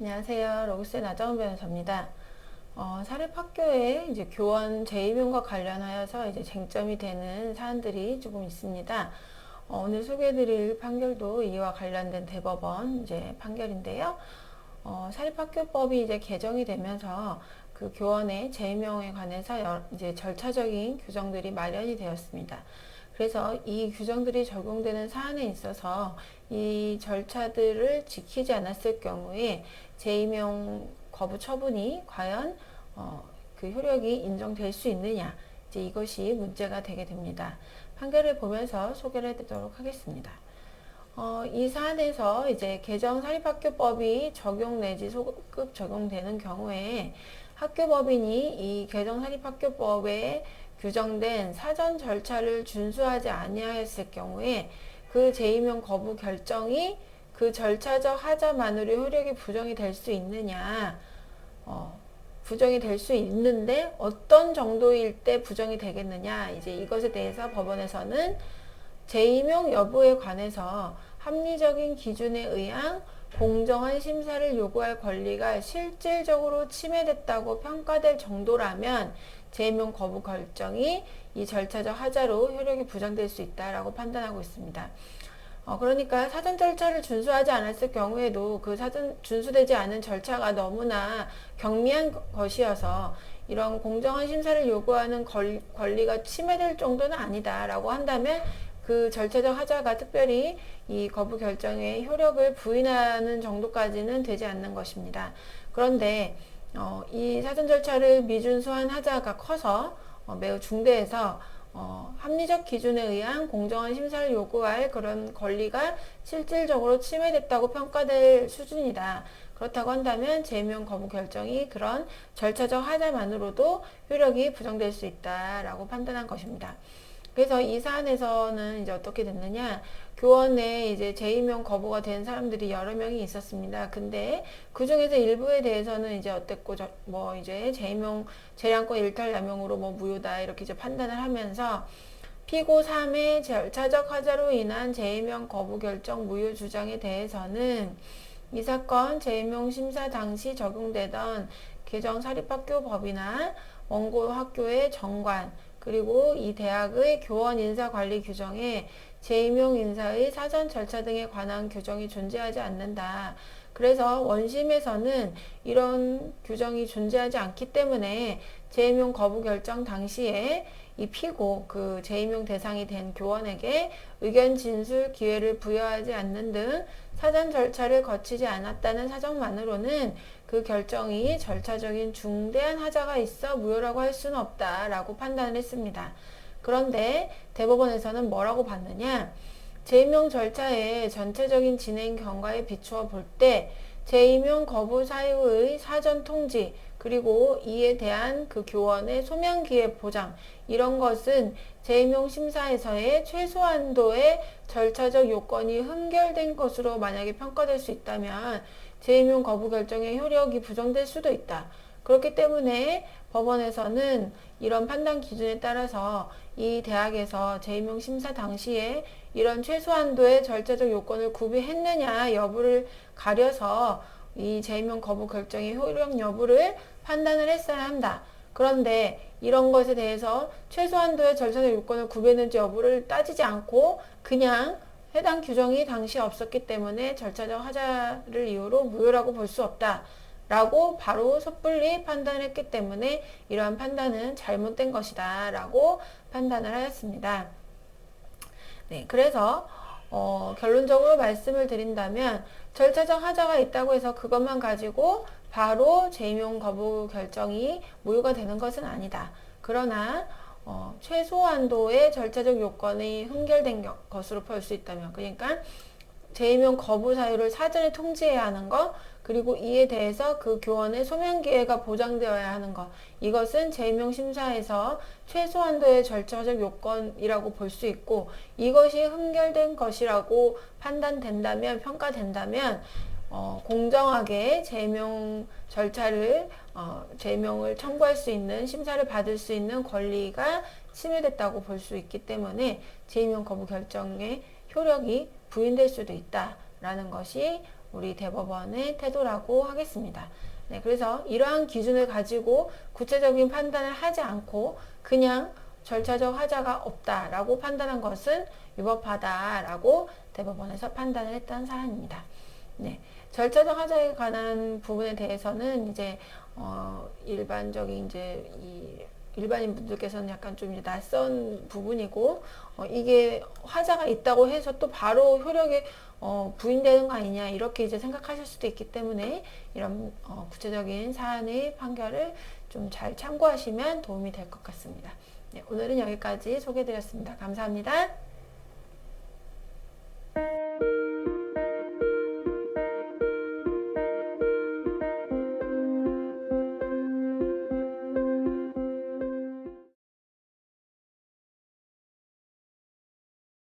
안녕하세요. 로그스의 나정은 변호사입니다. 어, 사립학교의 이제 교원 재임용과 관련하여서 이제 쟁점이 되는 사안들이 조금 있습니다. 어, 오늘 소개해드릴 판결도 이와 관련된 대법원 이제 판결인데요. 어, 사립학교법이 이제 개정이 되면서 그 교원의 재임용에 관해서 여- 이제 절차적인 규정들이 마련이 되었습니다. 그래서 이 규정들이 적용되는 사안에 있어서 이 절차들을 지키지 않았을 경우에 재임용 거부 처분이 과연 어, 그 효력이 인정될 수 있느냐 이제 이것이 문제가 되게 됩니다. 판결을 보면서 소개를 해드리도록 하겠습니다. 어, 이 사안에서 이제 개정 사립학교법이 적용 내지 소급 적용되는 경우에 학교법인이 이 개정 사립학교법에 규정된 사전 절차를 준수하지 아니하였을 경우에 그 재임용 거부 결정이 그 절차적 하자만으로 효력이 부정이 될 수 있느냐. 어, 부정이 될 수 있는데 어떤 정도일 때 부정이 되겠느냐. 이제 이것에 대해서 법원에서는 재임용 여부에 관해서 합리적인 기준에 의한 공정한 심사를 요구할 권리가 실질적으로 침해됐다고 평가될 정도라면 재임용 거부 결정이 이 절차적 하자로 효력이 부정될 수 있다라고 판단하고 있습니다. 어, 그러니까 사전 절차를 준수하지 않았을 경우에도 그 사전 준수되지 않은 절차가 너무나 경미한 것이어서 이런 공정한 심사를 요구하는 권, 권리가 침해될 정도는 아니다라고 한다면 그 절차적 하자가 특별히 이 거부 결정의 효력을 부인하는 정도까지는 되지 않는 것입니다. 그런데 어, 이 사전 절차를 미준수한 하자가 커서 어, 매우 중대해서 어, 합리적 기준에 의한 공정한 심사를 요구할 그런 권리가 실질적으로 침해됐다고 평가될 수준이다. 그렇다고 한다면 제명 거부 결정이 그런 절차적 하자만으로도 효력이 부정될 수 있다라고 판단한 것입니다. 그래서 이 사안에서는 이제 어떻게 됐느냐 교원에 이제 재임용 거부가 된 사람들이 여러 명이 있었습니다. 근데 그 중에서 일부에 대해서는 이제 어땠고 저, 뭐 이제 재임용 재량권 일탈 남용으로 뭐 무효다 이렇게 이제 판단을 하면서 피고 3의 절차적 하자로 인한 재임용 거부 결정 무효 주장에 대해서는 이 사건 재임용 심사 당시 적용되던 개정 사립학교 법이나 원고 학교의 정관 그리고 이 대학의 교원 인사 관리 규정에 재임용 인사의 사전 절차 등에 관한 규정이 존재하지 않는다. 그래서 원심에서는 이런 규정이 존재하지 않기 때문에 재임용 거부 결정 당시에 이 피고 그 재임용 대상이 된 교원에게 의견 진술 기회를 부여하지 않는 등 사전 절차를 거치지 않았다는 사정만으로는 그 결정이 절차적인 중대한 하자가 있어 무효라고 할 수는 없다라고 판단을 했습니다. 그런데 대법원에서는 뭐라고 봤느냐? 재임용 절차의 전체적인 진행 경과에 비추어 볼 때 재임용 거부 사유의 사전 통지 그리고 이에 대한 그 교원의 소명 기회 보장 이런 것은 재임용 심사에서의 최소한도의 절차적 요건이 흠결된 것으로 만약에 평가될 수 있다면 재임용 거부 결정의 효력이 부정될 수도 있다. 그렇기 때문에 법원에서는 이런 판단 기준에 따라서 이 대학에서 재임용 심사 당시에 이런 최소한도의 절차적 요건을 구비했느냐 여부를 가려서 이 재임용 거부 결정의 효력 여부를 판단을 했어야 한다. 그런데 이런 것에 대해서 최소한도의 절차적 요건을 구비했는지 여부를 따지지 않고 그냥 해당 규정이 당시 없었기 때문에 절차적 하자를 이유로 무효라고 볼 수 없다. 라고 바로 섣불리 판단을 했기 때문에 이러한 판단은 잘못된 것이다. 라고 판단을 하였습니다. 네, 그래서 어, 결론적으로 말씀을 드린다면 절차적 하자가 있다고 해서 그것만 가지고 바로 재임용 거부 결정이 무효가 되는 것은 아니다. 그러나 어, 최소한도의 절차적 요건이 흠결된 겨- 것으로 볼 수 있다면 그러니까 재임용 거부 사유를 사전에 통지해야 하는 것 그리고 이에 대해서 그 교원의 소명 기회가 보장되어야 하는 것 이것은 재임용 심사에서 최소한도의 절차적 요건이라고 볼 수 있고 이것이 흠결된 것이라고 판단된다면 평가된다면 어, 공정하게 재명 절차를 어, 재명을 청구할 수 있는 심사를 받을 수 있는 권리가 침해됐다고 볼 수 있기 때문에 재임용 거부 결정의 효력이 부인될 수도 있다라는 것이 우리 대법원의 태도라고 하겠습니다. 네, 그래서 이러한 기준을 가지고 구체적인 판단을 하지 않고 그냥 절차적 하자가 없다라고 판단한 것은 위법하다라고 대법원에서 판단을 했던 사안입니다. 네, 절차적 하자에 관한 부분에 대해서는 이제 어, 일반적인 이제 이 일반인 분들께서는 약간 좀 낯선 부분이고 어, 이게 화자가 있다고 해서 또 바로 효력이 어, 부인되는 거 아니냐 이렇게 이제 생각하실 수도 있기 때문에 이런 어, 구체적인 사안의 판결을 좀 잘 참고하시면 도움이 될 것 같습니다. 네, 오늘은 여기까지 소개드렸습니다. 감사합니다.